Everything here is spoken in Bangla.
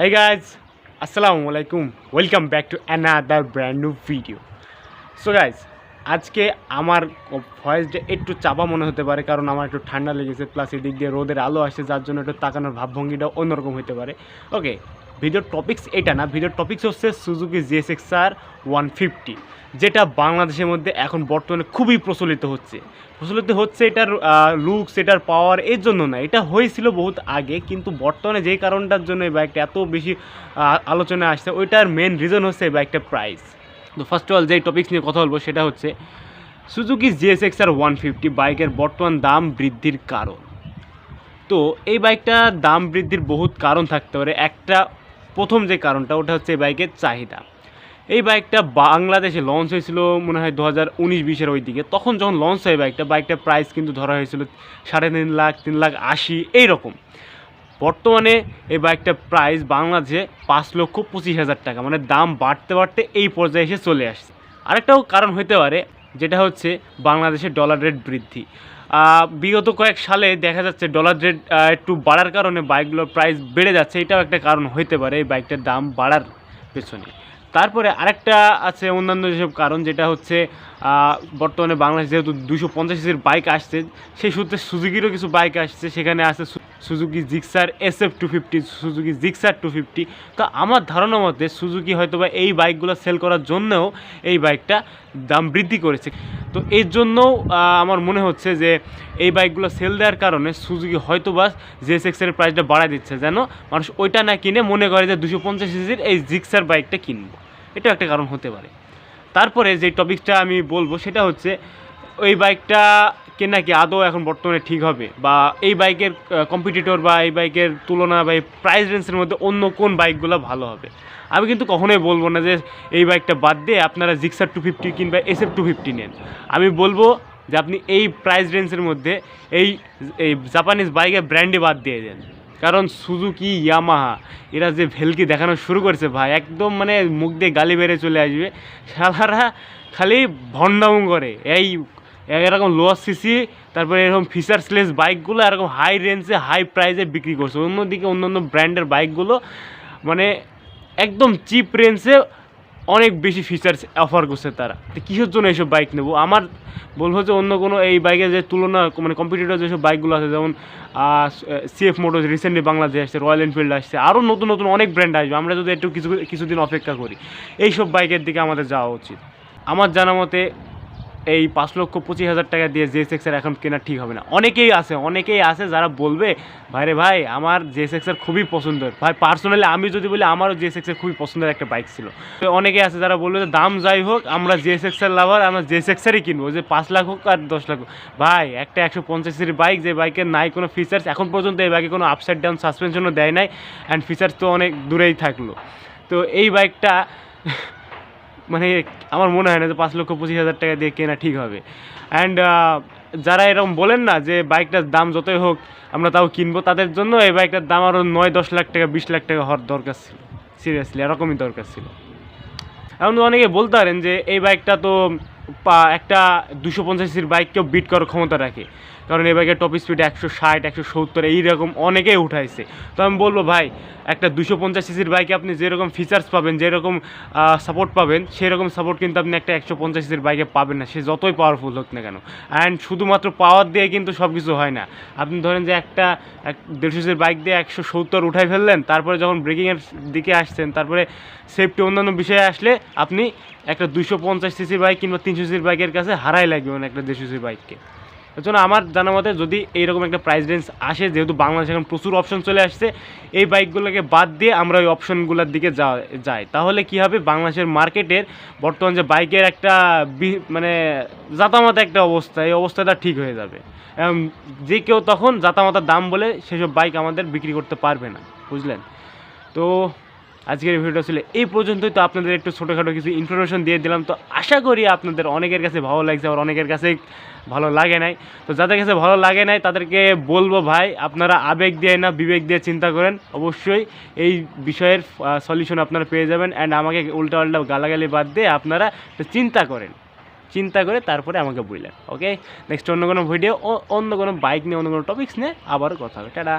Hey guys, আসসালামু আলাইকুম welcome back to another brand new video so guys আজকে আমার ভয়েসটা একটু চাপা মনে হতে পারে কারণ আমার একটু ঠান্ডা লেগেছে প্লাস এদিক দিয়ে রোদের আলো আসছে যার জন্য একটু তাকানোর ভাবভঙ্গিটা অন্যরকম হতে পারে। ওকে ভিডিওর টপিক্স এটা না ভিডিওর টপিক্স হচ্ছে Suzuki GSX R one fifty, যেটা বাংলাদেশের মধ্যে এখন বর্তমানে খুবই প্রচলিত হচ্ছে। প্রচলিত হচ্ছে এটার লুকস এটার পাওয়ার এর জন্য না, এটা হয়েছিল বহুত আগে, কিন্তু বর্তমানে যেই কারণটার জন্য এই বাইকটা এত বেশি আলোচনায় আসছে, ওইটার মেন রিজন হচ্ছে এই বাইকটার প্রাইস তো ফার্স্ট অফ অল যেই টপিক্স নিয়ে কথা বলব সেটা হচ্ছে Suzuki GSX R one fifty বাইকের বর্তমান দাম বৃদ্ধির কারণ। তো এই বাইকটার দাম বৃদ্ধির বহুত কারণ থাকতে পারে। একটা প্রথম যে কারণটা, ওটা হচ্ছে এই বাইকের চাহিদা। এই বাইকটা বাংলাদেশে লঞ্চ হয়েছিল মনে হয় দু হাজার উনিশ বিশের ওই দিকে তখন যখন লঞ্চ হয় বাইকটা, বাইকটার প্রাইস কিন্তু ধরা হয়েছিল সাড়ে তিন লাখ তিন লাখ আশি, এইরকম। বর্তমানে এই বাইকটার প্রাইস বাংলাদেশে পাঁচ লক্ষ পঁচিশ হাজার টাকা। মানে দাম বাড়তে বাড়তে এই পর্যায়ে এসে চলে আসছে। আরেকটাও কারণ হতে পারে, যেটা হচ্ছে বাংলাদেশের ডলার রেট বৃদ্ধি। বিগত কয়েক সালে দেখা যাচ্ছে ডলার রেট একটু বাড়ার কারণে বাইকগুলোর প্রাইস বেড়ে যাচ্ছে। এটাও একটা কারণ হইতে পারে এই বাইকটার দাম বাড়ার পেছনে। তারপরে আরেকটা আছে অন্যান্য যেসব কারণ, যেটা হচ্ছে বর্তমানে বাংলাদেশ যেহেতু দুশো পঞ্চাশ সিসির বাইক আসছে, সেই সূত্রে সুজুকিরও কিছু বাইক আসছে। সেখানে আছে Suzuki Gixxer S F two fifty Suzuki Gixxer two fifty তো আমার ধারণা মতে সুজুকি হয়তো বা এই বাইকগুলো সেল করার জন্যও এই বাইকটা দাম বৃদ্ধি করেছে। তো এর জন্যও আমার মনে হচ্ছে যে এই বাইকগুলো সেল দেওয়ার কারণে সুজুকি হয়তো বা জিএসএক্সের প্রাইসটা বাড়ায় দিচ্ছে। যেন মানুষ ওইটা না কিনে মনে করে যে দুশো পঞ্চাশ সিসির এই জিক্সার বাইকটা কিনবো। এটাও একটা কারণ হতে পারে। তারপরে যে টপিকটা আমি বলব সেটা হচ্ছে ওই বাইকটা কি আদৌ এখন বর্তমানে ঠিক হবে? বা এই বাইকের কম্পিটিটর বা এই বাইকের তুলনা বা এই প্রাইস রেঞ্জের মধ্যে অন্য কোন বাইকগুলো ভালো হবে? আমি কিন্তু কখনোই বলব না যে এই বাইকটা বাদ দিয়ে আপনারা জিক্সার টু ফিফটি কিংবা এস এফ টু ফিফটি নেন। আমি বলব যে আপনি এই প্রাইস রেঞ্জের মধ্যে এই এই জাপানিজ বাইকের ব্র্যান্ডে বাদ দিয়ে দেন। কারণ সুজুকি, ইয়ামাহা, এরা যে ভেলকি দেখানো শুরু করছে ভাই, একদম মানে মুখ দিয়ে গালি বেড়ে চলে আসবে। সালারা খালি ভণ্ডাম করে। এই, এরকম লোয়ার সিসি তারপরে এরকম ফিচার্সলেস বাইকগুলো এরকম হাই রেঞ্জে হাই প্রাইসে বিক্রি করছে। অন্যদিকে অন্য অন্য ব্র্যান্ডের বাইকগুলো মানে একদম চিপ রেঞ্জে অনেক বেশি ফিচার্স অফার করছে তারা। তো কিসের জন্য এইসব বাইক নেব? আমার বলব যে অন্য কোনো এই বাইকের যে তুলনা মানে কম্পিটিটর যেসব বাইকগুলো আছে, যেমন সিএফ মোটর রিসেন্টলি বাংলাদেশ আসছে রয়্যাল এনফিল্ড আসছে, আরও নতুন নতুন অনেক ব্র্যান্ড আসবে। আমরা যদি একটু কিছু, কিছুদিন অপেক্ষা করি। এইসব বাইকের দিকে আমাদের যাওয়া উচিত। আমার জানা মতে এই পাঁচ লক্ষ পঁচিশ হাজার টাকা দিয়ে জেএসএক্সের এখন কেনা ঠিক হবে না। অনেকেই আছে অনেকেই আছে যারা বলবে, ভাইরে ভাই, আমার জেএসএক্সের খুবই পছন্দের। ভাই পার্সোনালি আমি যদি বলি, আমারও জেএসএক্সের খুবই পছন্দের একটা বাইক ছিল। তো অনেকেই আছে যারা বলবে যে, দাম যাই হোক, আমরা জেএসএক্সের লাভার আমরা জেএসএক্সেরই কিনবো। যে পাঁচ লাখ হোক আর দশ লাখ হোক। ভাই, একটা একশো পঞ্চাশের বাইক যে বাইকের নাই কোনো ফিচার্স এখন পর্যন্ত এই বাইকে কোনো আপসাইড ডাউন সাসপেনশনও দেয় নাই অ্যান্ড ফিচার্স তো অনেক দূরেই থাকল। তো এই বাইকটা মানে আমার মনে হয় না যে পাঁচ লক্ষ পঁচিশ হাজার টাকা দিয়ে কেনা ঠিক হবে। অ্যান্ড যারা এরকম বলেন না যে বাইকটার দাম যতই হোক, আমরা তাও কিনবো তাদের জন্য এই বাইকটার দাম আরও নয়, দশ লাখ টাকা, বিশ লাখ টাকা হওয়ার দরকার ছিল। সিরিয়াসলি এরকমই দরকার ছিল। এখন অনেকে বলতে পারেন যে এই বাইকটা তো একটা দুশো পঞ্চাশের বাইককেও বিট করার ক্ষমতা রাখে। কারণ এই বাইকের টপ স্পিড একশো ষাট, একশো সত্তর, এইরকম অনেকেই উঠাইছে। তো আমি বলব, ভাই, একটা দুশো পঞ্চাশ সিসির বাইকে আপনি যেরকম ফিচার্স পাবেন, যেরকম সাপোর্ট পাবেন, সেরকম সাপোর্ট কিন্তু আপনি একটা একশো পঞ্চাশ সিসির বাইকে পাবেন না। সে যতই পাওয়ারফুল হোক না কেন। অ্যান্ড শুধুমাত্র পাওয়ার দিয়ে কিন্তু সব কিছু হয় না। আপনি ধরেন যে একটা, এক দেড়শো সিসির বাইক দিয়ে একশো সত্তর উঠাই ফেললেন, তারপরে যখন ব্রেকিংয়ের দিকে আসছেন, তারপরে সেফটি অন্যান্য বিষয়ে আসলে আপনি একটা দুশো পঞ্চাশ সিসির বাইক কিংবা তিনশো সিসির বাইকের কাছে হারাই লাগবে মানে একটা দেড়শো সিসির বাইককে জন্য আমার জানা মতে যদি এইরকম একটা প্রাইস রেঞ্জ আসে, যেহেতু বাংলাদেশে এখন প্রচুর অপশন চলে আসছে, এই বাইকগুলোকে বাদ দিয়ে আমরা ওই অপশনগুলোর দিকে যাই। তাহলে কি হবে? বাংলাদেশের মার্কেটের বর্তমান যে বাইকের একটা মানে জাতামাতা একটা অবস্থা, এই অবস্থাটা ঠিক হয়ে যাবে। যে কেউ তখন জাতামাতার দাম বলে সেসব বাইক আমাদের বিক্রি করতে পারবে না। বুঝলেন? তো আজকের ভিডিওটা ছিল এই পর্যন্তই। তো আপনাদের একটু ছোটোখাটো কিছু ইনফরমেশন দিয়ে দিলাম। তো আশা করি আপনাদের অনেকের কাছে ভালো লাগছে, আবার অনেকের কাছে ভালো লাগে নাই। তো যাদের কাছে ভালো লাগে নাই, তাদেরকে বলব ভাই, আপনারা আবেগ দিয়ে না বিবেক দিয়ে চিন্তা করেন। অবশ্যই এই বিষয়ের সলিউশন আপনারা পেয়ে যাবেন। অ্যান্ড আমাকে উল্টা উল্টা গালাগালি বাদ দিয়ে আপনারা চিন্তা করেন। চিন্তা করে তারপরে আমাকে বললেন ওকে নেক্সট অন্য কোনো ভিডিও অন্য কোনো বাইক নিয়ে, অন্য কোনো টপিক্স নিয়ে আবারও কথা হবে। টাটা!